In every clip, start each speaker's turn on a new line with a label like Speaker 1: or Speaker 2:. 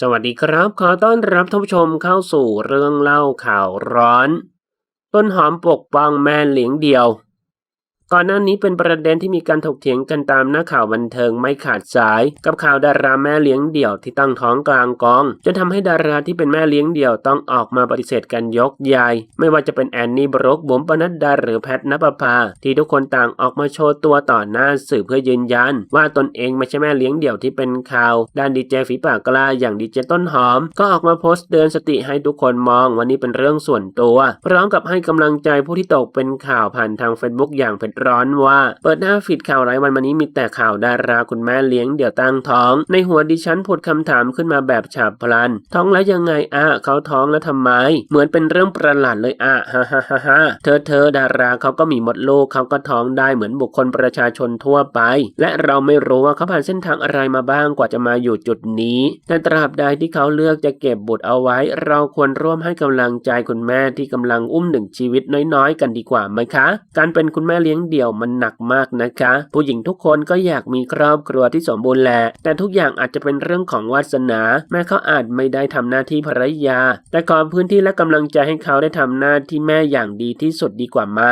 Speaker 1: สวัสดีครับ ขอต้อนรับท่านผู้ชมเข้าสู่เรื่องเล่าข่าวร้อน ต้นหอมปกป้องแม่เลี้ยงเดียว ก่อนหน้านี้เป็นประเด็นที่มีการถกเถียงกันตามหน้าข่าวบันเทิงไม่ขาดสาย กับข่าวดาราแม่เลี้ยงเดี่ยวที่ตั้งท้องกลางกอง จนทำให้ดาราที่เป็นแม่เลี้ยงเดี่ยวต้องออกมาปฏิเสธกันยกใหญ่ไม่ว่าจะเป็นแอนนี่บรกบุ๋มปนัดดาหรือแพทนปภา ที่ทุกคนต่างออกมาโชว์ตัวต่อหน้าสื่อเพื่อยืนยัน ว่าตนเองไม่ใช่แม่เลี้ยงเดี่ยวที่เป็นข่าว ด้านดีเจฝีปากกล้าอย่างดีเจต้นหอม ก็ออกมาโพสต์เตือนสติให้ทุกคนมองว่านี่เป็นเรื่องส่วนตัว พร้อมกับให้กำลังใจผู้ที่ตกเป็นข่าวผ่านทาง Facebook อย่างเผ็ดร้อนว่า เปิดหน้าฟีดข่าวรายวันวันนี้มีแต่ข่าวดาราคุณแม่เลี้ยงเดี่ยวตั้งท้อง ในหัวดิฉันผุดคำถามขึ้นมาแบบฉับพลัน ท้องแล้วยังไงอะเขาท้องแล้วทำไม เหมือนเป็นเรื่องประหลาดเลยอะฮ่าฮ่าฮ่าฮ่าเธอเธอดาราเขาก็มีมดลูกเขาก็ท้องได้เหมือนบุคคลประชาชนทั่วไป และเราไม่รู้ว่าเขาผ่านเส้นทางอะไรมาบ้างกว่าจะมาอยู่จุดนี้ แต่ตราบใดที่เขาเลือกจะเก็บบุตรเอาไว้ เราควรร่วมให้กำลังใจคุณแม่ที่กำลังอุ้มหนึ่งชีวิตน้อยๆ กันดีกว่าไหมคะ การเป็นคุณแม่เลี้ยงเดี่ยวมันหนักมากนะคะ ผู้หญิงทุกคนก็อยากมีครอบครัวที่สมบูรณ์แหละแต่ทุกอย่างอาจจะเป็นเรื่องของวาสนา แม้เขาอาจไม่ได้ทำหน้าที่ภรรยา แต่ขอพื้นที่และกำลังใจให้เขาได้ทำหน้าที่แม่อย่างดีที่สุดดีกว่าไหม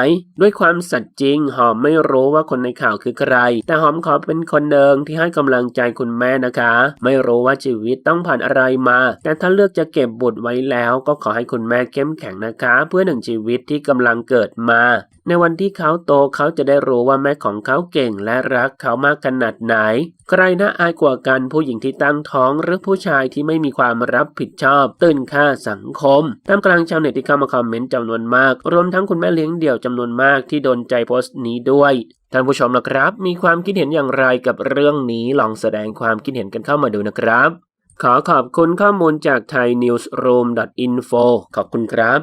Speaker 1: ด้วยความสัตย์จริง หอมไม่รู้ว่าคนในข่าวคือใคร แต่หอมขอเป็นคนเดิงที่ให้กำลังใจคุณแม่นะคะ ไม่รู้ว่าชีวิตต้องผ่านอะไรมา แต่ถ้าเลือกจะเก็บบุตรไว้แล้ว ก็ขอให้คุณแม่เข้มแข็งนะคะ เพื่อหนึ่งชีวิตที่กำลังเกิดมา ในวันที่เขาโตเขาขาจะได้รู้ว่าแม่ของเขาเก่งและรักเขามากขนาดไหน ใครน่าอายกว่ากันผู้หญิงที่ตั้งท้องหรือผู้ชายที่ไม่มีความรับผิดชอบ ตื่นค่าสังคมท่ามกลางชาวเน็ตที่เข้ามาคอมเมนต์จำนวนมาก รวมทั้งคุณแม่เลี้ยงเดี่ยวจำนวนมากที่โดนใจโพสต์นี้ด้วยท่านผู้ชมนะครับ มีความคิดเห็นอย่างไรกับเรื่องนี้ลองแสดงความคิดเห็นกันเข้ามาดูนะครับ ขอขอบคุณข้อมูลจาก thainewsroom.info ขอบคุณครับ